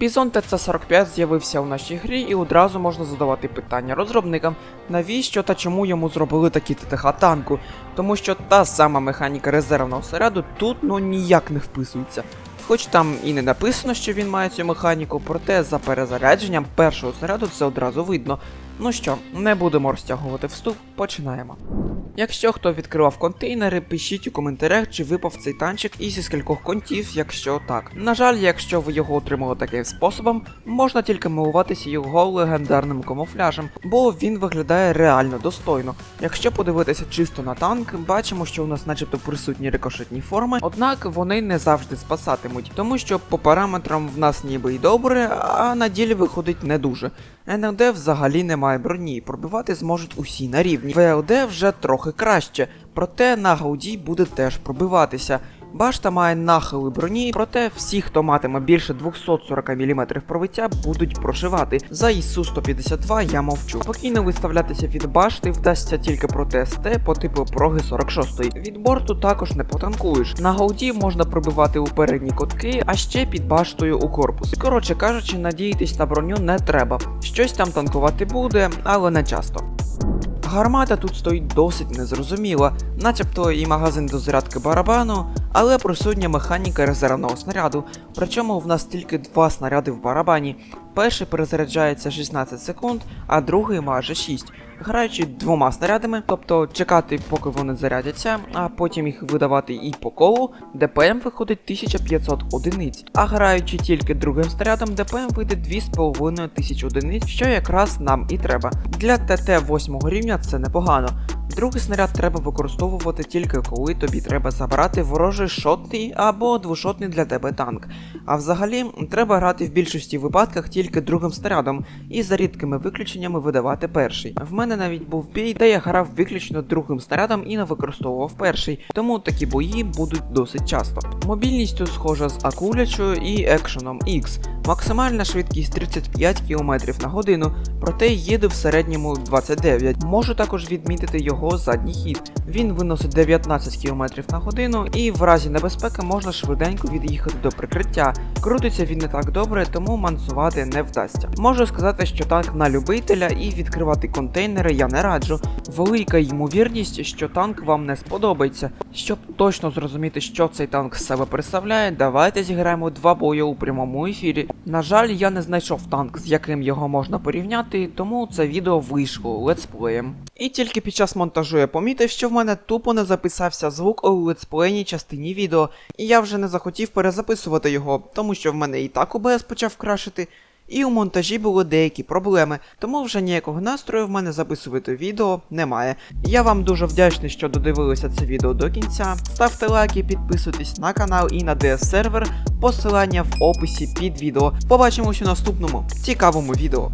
Bison TC45 з'явився у нашій грі і одразу можна задавати питання розробникам, навіщо та чому йому зробили такі ТТХ танку, тому що та сама механіка резервного снаряду тут ну ніяк не вписується. Хоч там і не написано, що він має цю механіку, проте за перезарядженням першого снаряду це одразу видно. Ну що, не будемо розтягувати вступ, починаємо. Якщо хто відкривав контейнери, пишіть у коментарях, чи випав цей танчик і зі скількох контів, якщо так. На жаль, якщо ви його отримали таким способом, можна тільки милуватися його легендарним камуфляжем, бо він виглядає реально достойно. Якщо подивитися чисто на танк, бачимо, що у нас начебто присутні рикошетні форми, однак вони не завжди спасатимуть, тому що по параметрам в нас ніби й добре, а на ділі виходить не дуже. НЛД взагалі немає броні, пробивати зможуть усі на рівні. ВЛД вже трохи краще, проте на гауді буде теж пробиватися. Башта має нахили броні, проте всі, хто матиме більше 240 мм пробиття, будуть прошивати. За ІСУ 152 я мовчу. Спокійно виставлятися від башти вдасться тільки проти СТ по типу проги 46. Від борту також не потанкуєш. На гауді можна пробивати у передні котки, а ще під баштою у корпус. Коротше кажучи, надіятись на броню не треба. Щось там танкувати буде, але не часто. Гармата тут стоїть досить незрозуміла, начебто і магазин до зарядки барабану, але присутня механіка резервного снаряду, причому в нас тільки два снаряди в барабані. Перший перезаряджається 16 секунд, а другий майже 6. Граючи двома снарядами, тобто чекати, поки вони зарядяться, а потім їх видавати і по колу, ДПМ виходить 1500 одиниць. А граючи тільки другим снарядом, ДПМ вийде 2500 одиниць, що якраз нам і треба. Для ТТ 8 рівня це непогано. Другий снаряд треба використовувати тільки коли тобі треба забрати ворожий шотний або двошотний для тебе танк. А взагалі треба грати в більшості випадках тільки другим снарядом і за рідкими виключеннями видавати перший. В мене навіть був бій, де я грав виключно другим снарядом і не використовував перший, тому такі бої будуть досить часто. Мобільністю схожа з акулячою і екшеном X. Максимальна швидкість 35 км на годину, проте їде в середньому 29. Можу також відмітити його задній хід. Він виносить 19 км на годину, і в разі небезпеки можна швиденько від'їхати до прикриття. Крутиться він не так добре, тому мансувати не вдасться. Можу сказати, що танк на любителя і відкривати контейнери я не раджу. Велика ймовірність, що танк вам не сподобається. Щоб точно зрозуміти, що цей танк з себе представляє, давайте зіграємо два бої у прямому ефірі. На жаль, я не знайшов танк, з яким його можна порівняти, тому це відео вийшло летсплеєм. І тільки під час монтажу я помітив, що в мене тупо не записався звук у летсплейній частині відео, і я вже не захотів перезаписувати його, тому що в мене і так ОБС почав крашити. І у монтажі були деякі проблеми, тому вже ніякого настрою в мене записувати відео немає. Я вам дуже вдячний, що додивилися це відео до кінця. Ставте лайки, підписуйтесь на канал і на DS сервер. Посилання в описі під відео. Побачимось у наступному цікавому відео.